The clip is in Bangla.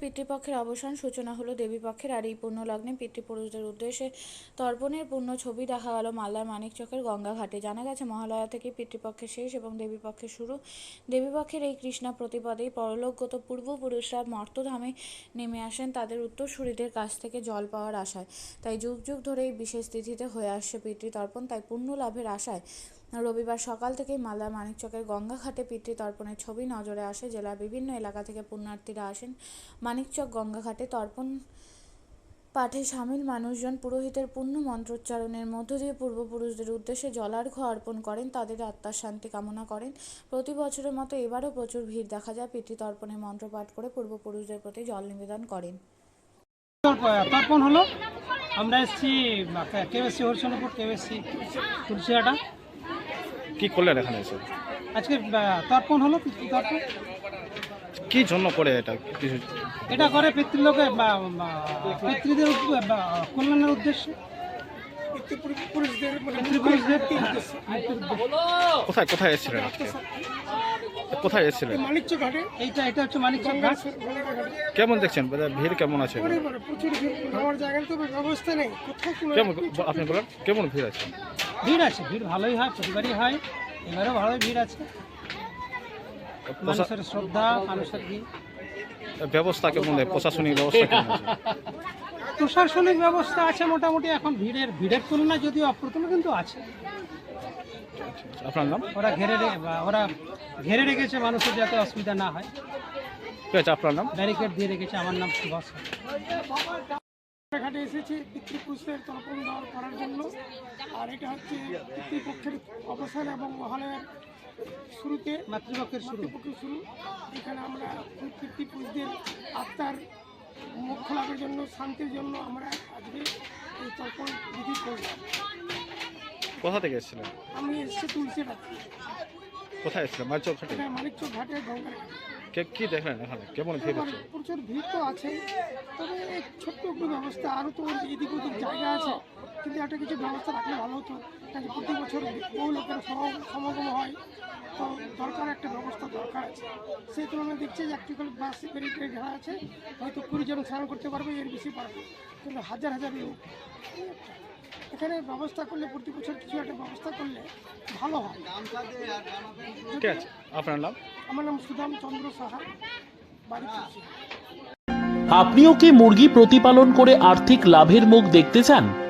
পিতৃপক্ষের অবসান সূচনা হলো দেবীপক্ষের আর এই পুণ্যলগ্নে পিতৃপুরুষদের উদ্দেশ্যে তর্পণের পূর্ণ ছবি দেখা গেল মালদার মানিকচকের গঙ্গাঘাটে জানা গেছে, মহালয়া থেকে পিতৃপক্ষের শেষ এবং দেবীপক্ষের শুরু। দেবীপক্ষের এই কৃষ্ণা প্রতিপদেই পরলোকগত পূর্বপুরুষরা মর্তধামে নেমে আসেন তাদের উত্তরসূরিদের কাছ থেকে জল পাওয়ার আশায়। তাই যুগ যুগ ধরে এই বিশেষ তিথিতে হয়ে আসছে পিতৃতর্পণ। তাই পুণ্য লাভের আশায় রবিবার সকাল থেকেই মালদার মানিকচকের গঙ্গাঘাটে পিতৃতর্পণের ছবি নজরে আসে জেলার বিভিন্ন এলাকা থেকে পুণ্যার্থীরা আসেন মানিকচক গঙ্গাঘাটে তর্পণ পাঠে সামিল মানুষজন পুরোহিতের পূর্ণ মন্ত্রোচ্চারণের মধ্য দিয়ে পূর্বপুরুষদের উদ্দেশ্যে জলার্ঘ্য অর্পণ করেন, তাদের আত্মার শান্তি কামনা করেন। প্রতি বছরের মতো এবারও প্রচুর ভিড় দেখা যায় পিতৃতর্পণের মন্ত্র পাঠ করে পূর্বপুরুষদের প্রতি জল নিবেদন করেন। তর্পণ হলো, আমরা এসেছি কেএসসি হরিচন্দ্রপুর কেএসসি তুলসিয়াটা কি করলেন এখানে এসে? আজকে তর্পণ হলো তর্পণ? কি জন্য করে এটা? কিছু এটা করে পিতৃলোকে পিতৃদের কল্যাণের উদ্দেশ্যে। কোথায় কোথায় এসেছিলেন আজকে? কোথায় এসেছিলেন? মানিকচক ঘাটে। এইটা এটা হচ্ছে মানিকচক ঘাট। কেমন দেখছেন? ভিড় কেমন আছে পরে পরে প্রচুর ভিড়। আমার জায়গায় তো ব্যবস্থা নেই। কোথাও কেমন আপনি বলেন কেমন ভিড় আছে? ভিড় আছে ভিড় ভালোই হয় প্রতিবারই হয়। এবারেও ভালোই ভিড় আছে। মানুষের শ্রদ্ধা মানুষের ভিড়। ব্যবস্থা কেমন প্রশাসনিক ব্যবস্থা কেমন আছে? প্রশাসনিক ব্যবস্থা আছে মোটামুটি এখন ভিড়ের ভিড়ের তুলনায় যদিও অপ্রতুল কিন্তু আছে। আপনার নাম? ওরা ঘেরে ওরা ঘেরে রেখেছে মানুষের যাতে অসুবিধা না হয়। ঠিক আছে আপনার নাম? ব্যারিকেড দিয়ে রেখেছে আমার নাম সুভাষ। ঘাটে এসেছি পিতৃপুরুষের তর্পণ দেওয়ার করার জন্য। আর এটা হচ্ছে পিতৃপক্ষের অবসান এবং মহালয়ার শুরুতে মাতৃপক্ষের শুরু। মাতৃপক্ষের শুরু। এখানে আমরা পিতৃপুরুষদের আত্মার মোক্ষ লাভের জন্য শান্তির জন্য আমরা আজকে এই তর্পণ বিধি করলাম কোথা থেকে এসেছিলেন? আমি এসেছি তুলসিটা কোথায় এসেছিলেন? মাইচক ঘাটে? এটা মানিকচক ঘাটে গঙ্গা কে কি দেখলেন এখানে? কেমন ভিড় আছে? প্রচুর ভিড় তো আছে তবে ছোট্ট একটু ব্যবস্থা আরও তো এদিক ওদিক জায়গা আছে কিন্তু একটা কিছু ব্যবস্থা রাখলে ভালো হতো। কাজে প্রতি বছর বহু লোকের সমাগম- সমাগম হয়। তো দরকার একটা ব্যবস্থা দরকার আছে। সেই তুলনায় দেখছি যে একটি করে বাস ব্যারিকেড ঘেরা আছে। হয়তো কুড়ি জন স্নান করতে পারবে এর বেশি পারবে কিন্তু হাজার হাজার লোক। এখানে ব্যবস্থা করলে প্রতি বছর কিছু একটা ব্যবস্থা করলে ভালো হয়। ঠিক আছে? আপনার নাম? আমার নাম সুদাম চন্দ্র সাহা। বাড়ি আপনিও কি মুরগি প্রতিপালন করে আর্থিক লাভের মুখ দেখতে চান?